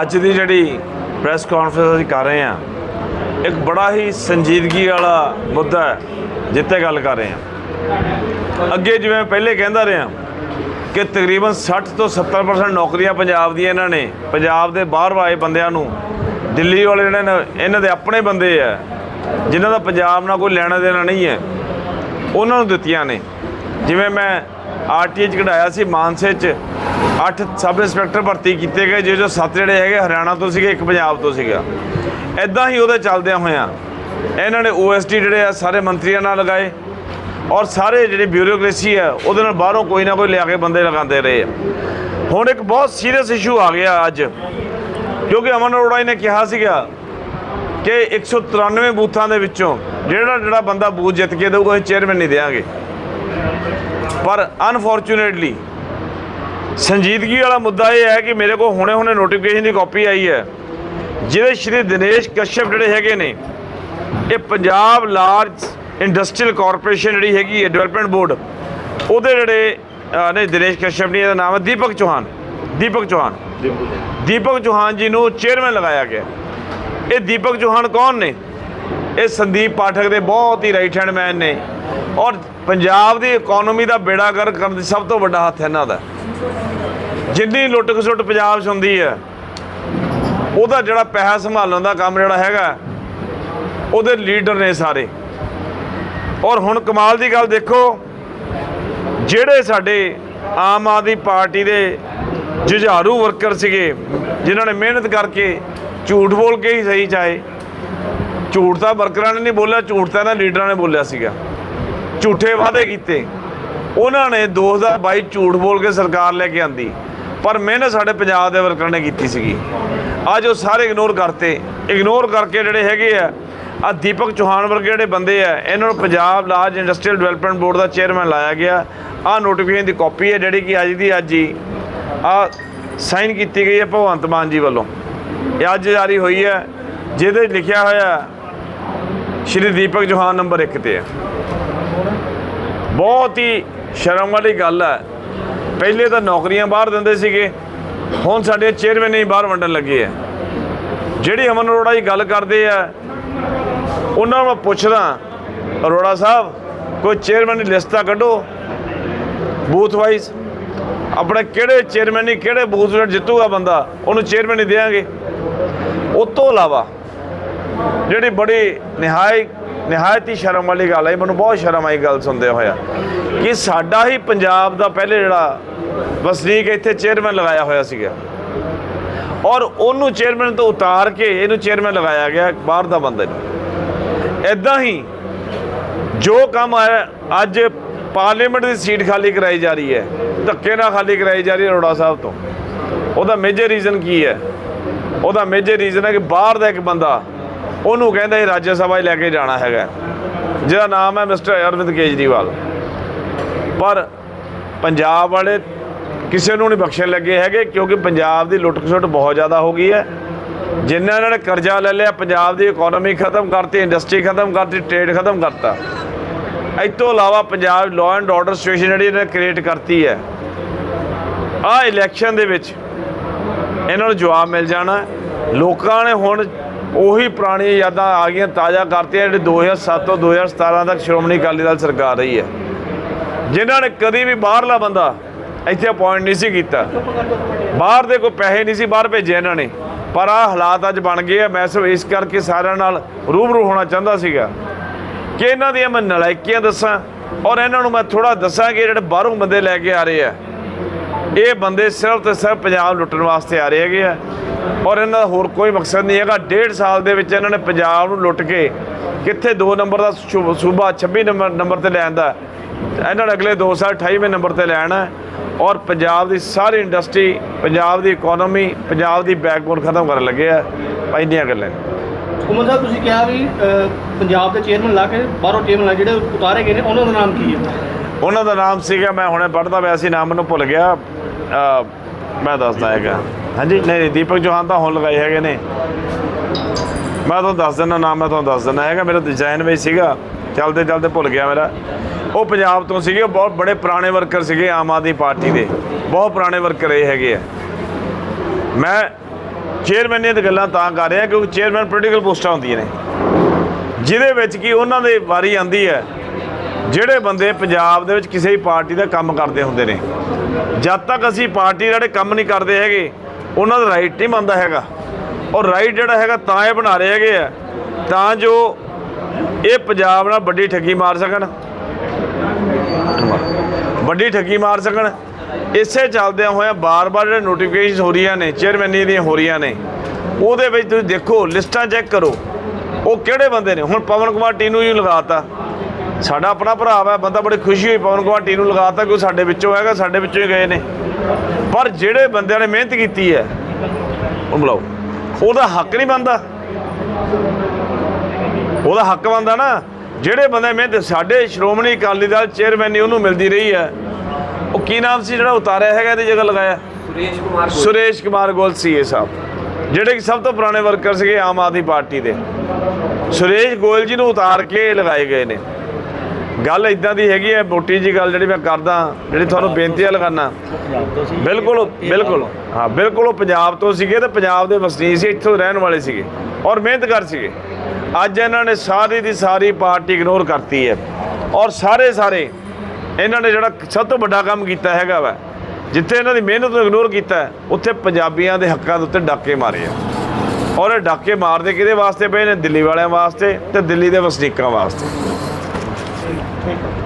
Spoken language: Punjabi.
ਅੱਜ ਦੀ ਜਿਹੜੀ ਪ੍ਰੈਸ ਕਾਨਫਰੰਸ ਅਸੀਂ ਕਰ ਰਹੇ ਹਾਂ, ਇੱਕ ਬੜਾ ਹੀ ਸੰਜੀਦਗੀ ਵਾਲਾ ਮੁੱਦਾ ਹੈ ਜਿੱਤੇ ਗੱਲ ਕਰ ਰਹੇ ਹਾਂ। ਅੱਗੇ ਜਿਵੇਂ ਪਹਿਲੇ ਕਹਿੰਦਾ ਰਿਹਾ ਕਿ ਤਕਰੀਬਨ 60 ਤੋਂ 70% ਨੌਕਰੀਆਂ ਪੰਜਾਬ ਦੀਆਂ ਇਹਨਾਂ ਨੇ, ਪੰਜਾਬ ਦੇ ਬਾਹਰ ਆਏ ਬੰਦਿਆਂ ਨੂੰ, ਦਿੱਲੀ ਵਾਲੇ ਜਿਹੜੇ ਨੇ, ਇਹਨਾਂ ਦੇ ਆਪਣੇ ਬੰਦੇ ਆ, ਜਿਨ੍ਹਾਂ ਦਾ ਪੰਜਾਬ ਨਾਲ ਕੋਈ ਲੈਣਾ ਦੇਣਾ ਨਹੀਂ ਹੈ, ਉਹਨਾਂ ਨੂੰ ਦਿੱਤੀਆਂ ਨੇ। ਜਿਵੇਂ ਮੈਂ ਆਰਟੀਏ ਚ ਕਢਾਇਆ ਸੀ, ਮਾਨਸੇ ਚ 8 ਸਬ ਇੰਸਪੈਕਟਰ ਭਰਤੀ ਕੀਤੇ ਗਏ ਜਿਹਦੇ ਚੋਂ ਸੱਤ ਜਿਹੜੇ ਹੈਗੇ ਹਰਿਆਣਾ ਤੋਂ ਸੀਗੇ, ਇੱਕ ਪੰਜਾਬ ਤੋਂ ਸੀਗਾ। ਐਦਾਂ ਹੀ ਉਹਦੇ ਚੱਲਦਿਆਂ ਹੋਇਆਂ ਇਹਨਾਂ ਨੇ ਓਐਸਡੀ ਜਿਹੜੇ ਆ, ਸਾਰੇ ਮੰਤਰੀਆਂ ਨਾਲ ਲਗਾਏ ਔਰ ਸਾਰੇ ਜਿਹੜੇ ਬਿਊਰੋਕ੍ਰੇਸੀ ਆ, ਉਹਦੇ ਨਾਲ ਬਾਹਰੋਂ ਕੋਈ ਨਾ ਕੋਈ ਲਿਆ ਕੇ ਬੰਦੇ ਲਗਾਉਂਦੇ ਰਹੇ ਆ। ਹੁਣ ਇੱਕ ਬਹੁਤ ਸੀਰੀਅਸ ਇਸ਼ੂ ਆ ਗਿਆ ਅੱਜ, ਕਿਉਂਕਿ ਅਮਨ ਅਰੋੜਾ ਜੀ ਨੇ ਕਿਹਾ ਸੀਗਾ ਕਿ 193 ਬੂਥਾਂ ਦੇ ਵਿੱਚੋਂ ਜਿਹੜਾ ਜਿਹੜਾ ਬੰਦਾ ਬੂਥ ਜਿੱਤ ਕੇ ਦੇਊਗਾ, ਅਸੀਂ ਚੇਅਰਮੈਨ ਨਹੀਂ ਦੇਵਾਂਗੇ ਪਰ ਅਨਫੋਰਚੂਨੇਟਲੀ ਸੰਜੀਦਗੀ ਵਾਲਾ ਮੁੱਦਾ ਇਹ ਹੈ ਕਿ ਮੇਰੇ ਕੋਲ ਹੁਣੇ ਹੁਣੇ ਨੋਟੀਫਿਕੇਸ਼ਨ ਦੀ ਕਾਪੀ ਆਈ ਹੈ। ਜਿਹਦੇ ਸ਼੍ਰੀ ਦਿਨੇਸ਼ ਕਸ਼ਯਪ ਜਿਹੜੇ ਹੈਗੇ ਨੇ, ਇਹ ਪੰਜਾਬ ਲਾਰਜ ਇੰਡਸਟਰੀਅਲ ਕਾਰਪੋਰੇਸ਼ਨ ਜਿਹੜੀ ਹੈਗੀ ਹੈ ਡਿਵੈਲਪਮੈਂਟ ਬੋਰਡ ਉਹਦੇ ਜਿਹੜੇ ਨੇ ਦਿਨੇਸ਼ ਕਸ਼ਯਪ ਨੇ, ਇਹਦਾ ਨਾਮ ਹੈ ਦੀਪਕ ਚੌਹਾਨ। ਦੀਪਕ ਚੌਹਾਨ। ਦੀਪਕ ਚੌਹਾਨ ਜੀ ਨੂੰ ਚੇਅਰਮੈਨ ਲਗਾਇਆ ਗਿਆ। ਇਹ ਦੀਪਕ ਚੌਹਾਨ ਕੌਣ ਨੇ? ਇਹ ਸੰਦੀਪ ਪਾਠਕ ਦੇ ਬਹੁਤ ਹੀ ਰਾਈਟ ਹੈਂਡ ਮੈਨ ਨੇ। ਔਰ ਪੰਜਾਬ ਦੀ ਇਕਨੋਮੀ ਦਾ ਬੇੜਾ ਗਰਕ ਕਰਨ ਦੀ ਸਭ ਤੋਂ ਵੱਡਾ ਹੱਥ ਇਹਨਾਂ ਦਾ। ਜਿੰਨੀ ਲੁੱਟ ਖਸੁੱਟ ਪੰਜਾਬ 'ਚ ਹੁੰਦੀ ਹੈ, ਉਹਦਾ ਜਿਹੜਾ ਪੈਸਾ ਸੰਭਾਲਣ ਦਾ ਕੰਮ ਜਿਹੜਾ ਹੈਗਾ, ਉਹਦੇ ਲੀਡਰ ਨੇ ਸਾਰੇ। ਔਰ ਹੁਣ ਕਮਾਲ ਦੀ ਗੱਲ ਦੇਖੋ, ਜਿਹੜੇ ਸਾਡੇ ਆਮ ਆਦਮੀ ਪਾਰਟੀ ਦੇ ਜੁਝਾਰੂ ਵਰਕਰ ਸੀਗੇ, ਜਿਨ੍ਹਾਂ ਨੇ ਮਿਹਨਤ ਕਰਕੇ ਝੂਠ ਬੋਲ ਕੇ ਹੀ ਸਹੀ ਚਾਹੇ, ਝੂਠ ਤਾਂ ਵਰਕਰਾਂ ਨੇ ਨਹੀਂ ਬੋਲਿਆ, ਝੂਠ ਤਾਂ ਇਹਨਾਂ ਲੀਡਰਾਂ ਨੇ ਬੋਲਿਆ ਸੀਗਾ। ਝੂਠੇ ਵਾਅਦੇ ਕੀਤੇ। ਉਹਨਾਂ ਨੇ 2022 ਝੂਠ ਬੋਲ ਕੇ ਸਰਕਾਰ ਲੈ ਕੇ ਆਂਦੀ, ਪਰ ਮਿਹਨਤ ਸਾਡੇ ਪੰਜਾਬ ਦੇ ਵਰਕਰਾਂ ਨੇ ਕੀਤੀ ਸੀਗੀ। ਅੱਜ ਉਹ ਸਾਰੇ ਇਗਨੋਰ ਕਰਤੇ। ਇਗਨੋਰ ਕਰਕੇ ਜਿਹੜੇ ਹੈਗੇ ਆ ਆ ਦੀਪਕ ਚੌਹਾਨ ਵਰਗੇ ਜਿਹੜੇ ਬੰਦੇ ਆ, ਇਹਨਾਂ ਨੂੰ Punjab large industrial development board ਦਾ ਚੇਅਰਮੈਨ ਲਾਇਆ ਗਿਆ। ਆ ਨੋਟੀਫਿਕੇਸ਼ਨ ਦੀ ਕਾਪੀ ਹੈ ਜਿਹੜੀ ਕਿ ਅੱਜ ਦੀ ਅੱਜ ਹੀ ਆ ਸਾਈਨ ਕੀਤੀ ਗਈ ਹੈ ਭਗਵੰਤ ਮਾਨ ਜੀ ਵੱਲੋਂ। ਇਹ ਅੱਜ ਜਾਰੀ ਹੋਈ ਹੈ, ਜਿਹਦੇ 'ਚ ਲਿਖਿਆ ਹੋਇਆ ਸ਼੍ਰੀ ਦੀਪਕ ਚੌਹਾਨ ਨੰਬਰ 1 ਤੇ ਹੈ। ਬਹੁਤ ਹੀ ਸ਼ਰਮ ਵਾਲੀ ਗੱਲ ਹੈ। ਪਹਿਲੇ ਤਾਂ ਨੌਕਰੀਆਂ ਬਾਹਰ ਦਿੰਦੇ ਸੀਗੇ, ਹੁਣ ਸਾਡੇ ਚੇਅਰਮੈਨ ਹੀ ਬਾਹਰ ਵੰਡਣ ਲੱਗੇ ਆ ਜਿਹੜੀ ਅਮਨ ਅਰੋੜਾ ਜੀ ਗੱਲ ਕਰਦੇ ਆ, ਉਹਨਾਂ ਨੂੰ ਮੈਂ ਪੁੱਛਦਾ, ਅਰੋੜਾ ਸਾਹਿਬ, ਕੋਈ ਚੇਅਰਮੈਨ ਦੀ ਲਿਸਟ ਤਾਂ ਕੱਢੋ। ਬੂਥ ਵਾਈਜ਼ ਆਪਣੇ ਕਿਹੜੇ ਚੇਅਰਮੈਨ ਨਹੀਂ ਕਿਹੜੇ ਬੂਥ ਵਿੱਚ ਜਿੱਤੂਗਾ ਬੰਦਾ, ਉਹਨੂੰ ਚੇਅਰਮੈਨ ਹੀ ਦੇਵਾਂਗੇ ਉਹ ਤੋਂ ਇਲਾਵਾ, ਜਿਹੜੀ ਬੜੀ ਨਿਹਾਇ ਨਿਹਾਇਤ ਹੀ ਸ਼ਰਮ ਵਾਲੀ ਗੱਲ ਹੈ, ਮੈਨੂੰ ਬਹੁਤ ਸ਼ਰਮ ਆਈ ਗੱਲ ਸੁਣਦੇ ਹੋਇਆ ਕਿ ਸਾਡਾ ਹੀ ਪੰਜਾਬ ਦਾ ਪਹਿਲੇ ਜਿਹੜਾ ਵਸਨੀਕ ਇੱਥੇ ਚੇਅਰਮੈਨ ਲਗਾਇਆ ਹੋਇਆ ਸੀਗਾ। ਔਰ ਉਹਨੂੰ ਚੇਅਰਮੈਨ ਤੋਂ ਉਤਾਰ ਕੇ ਇਹਨੂੰ ਚੇਅਰਮੈਨ ਲਗਾਇਆ ਗਿਆ ਬਾਹਰ ਦਾ ਬੰਦੇ ਨੂੰ। ਇਦਾਂ ਹੀ ਜੋ ਕੰਮ ਆਇਆ ਅੱਜ ਪਾਰਲੀਮੈਂਟ ਦੀ ਸੀਟ ਖਾਲੀ ਕਰਾਈ ਜਾ ਰਹੀ ਹੈ, ਧੱਕੇ ਨਾਲ ਖਾਲੀ ਕਰਾਈ ਜਾ ਰਹੀ ਹੈ ਅਰੋੜਾ ਸਾਹਿਬ ਤੋਂ। ਉਹਦਾ ਮੇਜਰ ਰੀਜ਼ਨ ਕੀ ਹੈ? ਉਹਦਾ ਮੇਜਰ ਰੀਜ਼ਨ ਹੈ ਕਿ ਬਾਹਰ ਦਾ ਇੱਕ ਬੰਦਾ ਉਹਨੂੰ ਕਹਿੰਦਾ ਇਹ ਰਾਜ ਸਭਾ 'ਚ ਲੈ ਕੇ ਜਾਣਾ ਹੈਗਾ। ਜਿਹਦਾ ਨਾਮ ਹੈ ਮਿਸਟਰ ਅਰਵਿੰਦ ਕੇਜਰੀਵਾਲ। ਪਰ ਪੰਜਾਬ ਵਾਲੇ ਕਿਸੇ ਨੂੰ ਨਹੀਂ ਬਖਸ਼ਣ ਲੱਗੇ ਹੈਗੇ, ਕਿਉਂਕਿ ਪੰਜਾਬ ਦੀ ਲੁੱਟ ਖਸੁੱਟ ਬਹੁਤ ਜ਼ਿਆਦਾ ਹੋ ਗਈ ਹੈ। ਜਿਨ੍ਹਾਂ ਇਹਨਾਂ ਨੇ ਕਰਜ਼ਾ ਲੈ ਲਿਆ, ਪੰਜਾਬ ਦੀ ਇਕਨੋਮੀ ਖਤਮ ਕਰਤੀ ਇੰਡਸਟਰੀ ਖਤਮ ਕਰਤੀ ਟ੍ਰੇਡ ਖਤਮ ਕਰਤਾ। ਇਸ ਤੋਂ ਇਲਾਵਾ Punjab law and order situation ਜਿਹੜੀ ਇਹਨੇ ਕ੍ਰੀਏਟ ਕਰਤੀ ਹੈ। ਆ ਇਲੈਕਸ਼ਨ ਦੇ ਵਿੱਚ ਇਹਨਾਂ ਨੂੰ ਜਵਾਬ ਮਿਲ ਜਾਣਾ। ਲੋਕਾਂ ਨੇ ਹੁਣ ਉਹੀ ਪੁਰਾਣੀਆਂ ਯਾਦਾਂ ਆ ਗਈਆਂ ਤਾਜ਼ਾ ਕਰਤੀਆਂ ਜਿਹੜੇ 2007 ਤੋਂ 2017 ਤੱਕ ਸ਼੍ਰੋਮਣੀ ਅਕਾਲੀ ਦਲ ਸਰਕਾਰ ਰਹੀ ਹੈ। ਜਿਨ੍ਹਾਂ ਨੇ ਕਦੀ ਵੀ ਬਾਹਰਲਾ ਬੰਦਾ ਇੱਥੇ ਅਪਾਇੰਟ ਨਹੀਂ ਸੀ ਕੀਤਾ। ਬਾਹਰ ਦੇ ਕੋਈ ਪੈਸੇ ਨਹੀਂ ਸੀ, ਬਾਹਰ ਭੇਜੇ ਇਹਨਾਂ ਨੇ। ਪਰ ਆ ਹਾਲਾਤ ਅੱਜ ਬਣ ਗਏ ਆ। ਮੈਂ ਸਿਰਫ ਇਸ ਕਰਕੇ ਸਾਰਿਆਂ ਨਾਲ ਰੂਬਰੂ ਹੋਣਾ ਚਾਹੁੰਦਾ ਸੀਗਾ ਕਿ ਇਹਨਾਂ ਦੀਆਂ ਮੈਂ ਨਲਾਇਕੀਆਂ ਦੱਸਾਂ ਔਰ ਇਹਨਾਂ ਨੂੰ ਮੈਂ ਥੋੜਾ ਦੱਸਾਂ ਕਿ ਜਿਹੜੇ ਬਾਹਰੋਂ ਬੰਦੇ ਲੈ ਕੇ ਆ ਰਹੇ ਆ, ਇਹ ਬੰਦੇ ਸਿਰਫ ਤੇ ਸਿਰਫ ਪੰਜਾਬ ਲੁੱਟਣ ਵਾਸਤੇ ਆ ਰਹੇ ਹੈਗੇ ਆ। ਔਰ ਇਹਨਾਂ ਦਾ ਹੋਰ ਕੋਈ ਮਕਸਦ ਨਹੀਂ ਹੈਗਾ। ਡੇਢ ਸਾਲ ਦੇ ਵਿੱਚ ਇਹਨਾਂ ਨੇ ਪੰਜਾਬ ਨੂੰ ਲੁੱਟ ਕੇ ਕਿੱਥੇ 2 ਨੰਬਰ ਦਾ ਸੂਬਾ 26 ਨੰਬਰ ਨੰਬਰ ਤੇ ਲੈਣ ਦਾ ਇਹਨਾਂ ਨੇ ਅਗਲੇ 2 ਸਾਲ 28ਵੇਂ ਨੰਬਰ ਤੇ ਲੈਣਾ। ਔਰ ਪੰਜਾਬ ਦੀ ਸਾਰੀ ਇੰਡਸਟਰੀ ਪੰਜਾਬ ਦੀ ਇਕਨੋਮੀ ਪੰਜਾਬ ਦੀ ਬੈਕਬੋਨ ਖਤਮ ਕਰਨ ਲੱਗੇ ਆ। ਇੰਨੀਆਂ ਗੱਲਾਂ ਉਮਰ ਸਾਹਿਬ ਤੁਸੀਂ ਕਿਹਾ ਵੀ ਪੰਜਾਬ ਦੇ ਚੇਅਰਮੈਨ ਲਾ ਕੇ ਬਾਹਰੋਂ ਚੇਅਰਮੈਨ ਲਾ ਜਿਹੜੇ ਉਤਾਰੇ ਗਏ ਨੇ ਉਹਨਾਂ ਦਾ ਨਾਮ ਕੀ ਹੈ? ਉਹਨਾਂ ਦਾ ਨਾਮ ਸੀਗਾ ਮੈਂ ਹੁਣੇ ਪੜ੍ਹਦਾ ਪਿਆ ਸੀ ਨਾਮ ਮੈਨੂੰ ਭੁੱਲ ਗਿਆ। ਮੈਂ ਦੱਸਦਾ ਹੈਗਾ। ਹਾਂਜੀ ਨਹੀਂ ਨਹੀਂ, ਦੀਪਕ ਚੌਹਾਨ ਤਾਂ ਹੁਣ ਲਗਾਏ ਹੈਗੇ ਨੇ। ਮੈਂ ਤੁਹਾਨੂੰ ਦੱਸ ਦਿੰਦਾ ਨਾਮ ਮੈਂ ਤੁਹਾਨੂੰ ਦੱਸ ਦਿੰਦਾ ਹੈਗਾ। ਮੇਰਾ ਡਿਜ਼ਾਈਨ ਵਿੱਚ ਸੀਗਾ। ਚਲਦੇ ਚਲਦੇ ਭੁੱਲ ਗਿਆ ਮੇਰਾ। ਉਹ ਪੰਜਾਬ ਤੋਂ ਸੀਗੇ ਬਹੁਤ ਬੜੇ ਪੁਰਾਣੇ ਵਰਕਰ ਸੀਗੇ ਆਮ ਆਦਮੀ ਪਾਰਟੀ ਦੇ। ਬਹੁਤ ਪੁਰਾਣੇ ਵਰਕਰ ਇਹ ਹੈਗੇ ਆ। ਮੈਂ ਚੇਅਰਮੈਨ ਦੀਆਂ ਤਾਂ ਗੱਲਾਂ ਤਾਂ ਕਰ ਰਿਹਾ ਕਿਉਂਕਿ ਚੇਅਰਮੈਨ ਪੋਲੀਟੀਕਲ ਪੋਸਟਾਂ ਹੁੰਦੀਆਂ ਨੇ। ਜਿਹਦੇ ਵਿੱਚ ਕੀ ਉਹਨਾਂ ਦੇ ਵਾਰੀ ਆਂਦੀ ਹੈ। ਜਿਹੜੇ ਬੰਦੇ ਪੰਜਾਬ ਦੇ ਵਿੱਚ ਕਿਸੇ ਵੀ ਪਾਰਟੀ ਦਾ ਕੰਮ ਕਰਦੇ ਹੁੰਦੇ ਨੇ, ਜਦ ਤੱਕ ਅਸੀਂ ਪਾਰਟੀ ਜਿਹੜੇ ਕੰਮ ਨਹੀਂ ਕਰਦੇ ਹੈਗੇ, ਉਹਨਾਂ ਦਾ ਰਾਈਟ ਨਹੀਂ ਬਣਦਾ ਹੈਗਾ। ਔਰ ਰਾਈਟ ਜਿਹੜਾ ਹੈਗਾ ਤਾਂ ਇਹ ਬਣਾ ਰਹੇ ਹੈਗੇ ਆ, ਤਾਂ ਜੋ ਇਹ ਪੰਜਾਬ ਨਾਲ ਵੱਡੀ ਠੱਗੀ ਮਾਰ ਸਕਣ। ਵੱਡੀ ਠੱਗੀ ਮਾਰ ਸਕਣ। ਇਸੇ ਚੱਲਦਿਆਂ ਹੋਇਆ ਬਾਰ-ਬਾਰ ਜਿਹੜੇ ਨੋਟੀਫਿਕੇਸ਼ਨ ਹੋ ਰਹੀਆਂ ਨੇ ਚੇਅਰਮੈਨੀ ਦੀਆਂ ਹੋ ਰਹੀਆਂ ਨੇ, ਉਹਦੇ ਵਿੱਚ ਤੁਸੀਂ ਦੇਖੋ, ਲਿਸਟਾਂ ਚੈੱਕ ਕਰੋ। ਉਹ ਕਿਹੜੇ ਬੰਦੇ ਨੇ? ਹੁਣ ਪਵਨ ਕੁਮਾਰ ਟੀਨੂ ਜੀ ਲਗਾਤਾ ਸਾਡਾ ਆਪਣਾ ਭਰਾ ਵਾ ਬੰਦਾ ਬੜੀ ਖੁਸ਼ੀ ਹੋਈ ਪਵਨ ਕੁਮਾਰ ਟੀਨੂ ਲਗਾਤਾ ਕਿ ਉਹ ਸਾਡੇ ਵਿੱਚੋਂ ਹੈਗਾ ਸਾਡੇ ਵਿੱਚੋਂ ਹੀ ਗਏ ਨੇ। ਪਰ ਜਿਹੜੇ ਬੰਦਿਆਂ ਨੇ ਮਿਹਨਤ ਕੀਤੀ ਹੈ ਉਹ ਬੁਲਾਓ। ਉਹਦਾ ਹੱਕ ਨਹੀਂ ਬਣਦਾ। ਉਹਦਾ ਹੱਕ ਬਣਦਾ ਨਾ ਜਿਹੜੇ ਬੰਦੇ ਮਿਹਨਤ ਸਾਡੇ ਸ਼੍ਰੋਮਣੀ ਅਕਾਲੀ ਦਲ ਚੇਅਰਮੈਨ ਉਹਨੂੰ ਮਿਲਦੀ ਰਹੀ ਹੈ। ਉਹ ਕੀ ਨਾਮ ਸੀ ਜਿਹੜਾ ਉਤਾਰਿਆ ਹੈਗਾ ਇਹਦੀ ਜਗ੍ਹਾ ਲਗਾਇਆ? ਸੁਰੇਸ਼ ਕੁਮਾਰ ਸੁਰੇਸ਼ ਕੁਮਾਰ ਗੋਲ ਸੀਏ ਸਾਹਿਬ। ਜਿਹੜੇ ਕਿ ਸਭ ਤੋਂ ਪੁਰਾਣੇ ਵਰਕਰ ਸੀਗੇ ਆਮ ਆਦਮੀ ਪਾਰਟੀ ਦੇ। ਸੁਰੇਸ਼ ਗੋਇਲ ਜੀ ਨੂੰ ਉਤਾਰ ਕੇ ਲਗਾਏ ਗਏ ਨੇ। ਗੱਲ ਇਦਾਂ ਦੀ ਹੈਗੀ ਹੈ ਮੋਟੀ ਜੀ ਗੱਲ ਜਿਹੜੀ ਮੈਂ ਕਰਦਾ ਜਿਹੜੀ ਤੁਹਾਨੂੰ ਬੇਨਤੀ ਹੈ ਲਗਾਨਾ ਬਿਲਕੁਲ ਬਿਲਕੁਲ। ਹਾਂ ਬਿਲਕੁਲ ਉਹ ਪੰਜਾਬ ਤੋਂ ਸੀਗੇ ਤੇ ਪੰਜਾਬ ਦੇ ਵਸਨੀਕ ਸੀ ਇੱਥੋਂ ਰਹਿਣ ਵਾਲੇ ਸੀਗੇ ਔਰ ਮਿਹਨਤਗਰ ਸੀਗੇ। ਅੱਜ ਇਹਨਾਂ ਨੇ ਸਾਰੀ ਦੀ ਸਾਰੀ ਪਾਰਟੀ ਇਗਨੋਰ ਕਰਤੀ ਹੈ ਔਰ ਸਾਰੇ ਸਾਰੇ ਇਹਨਾਂ ਨੇ ਜਿਹੜਾ ਸਭ ਤੋਂ ਵੱਡਾ ਕੰਮ ਕੀਤਾ ਹੈਗਾ ਵਾ ਜਿੱਥੇ ਇਹਨਾਂ ਦੀ ਮਿਹਨਤ ਨੂੰ ਇਗਨੋਰ ਕੀਤਾ ਉੱਥੇ ਪੰਜਾਬੀਆਂ ਦੇ ਹੱਕਾਂ ਦੇ ਉੱਤੇ ਡਾਕੇ ਮਾਰੇ ਆ। ਔਰ ਇਹ ਡਾਕੇ ਮਾਰਦੇ ਕਿਹਦੇ ਵਾਸਤੇ ਪਏ ਨੇ? ਦਿੱਲੀ ਵਾਲਿਆਂ ਵਾਸਤੇ ਤੇ ਦਿੱਲੀ ਦੇ ਵਸਨੀਕਾਂ ਵਾਸਤੇ। actually take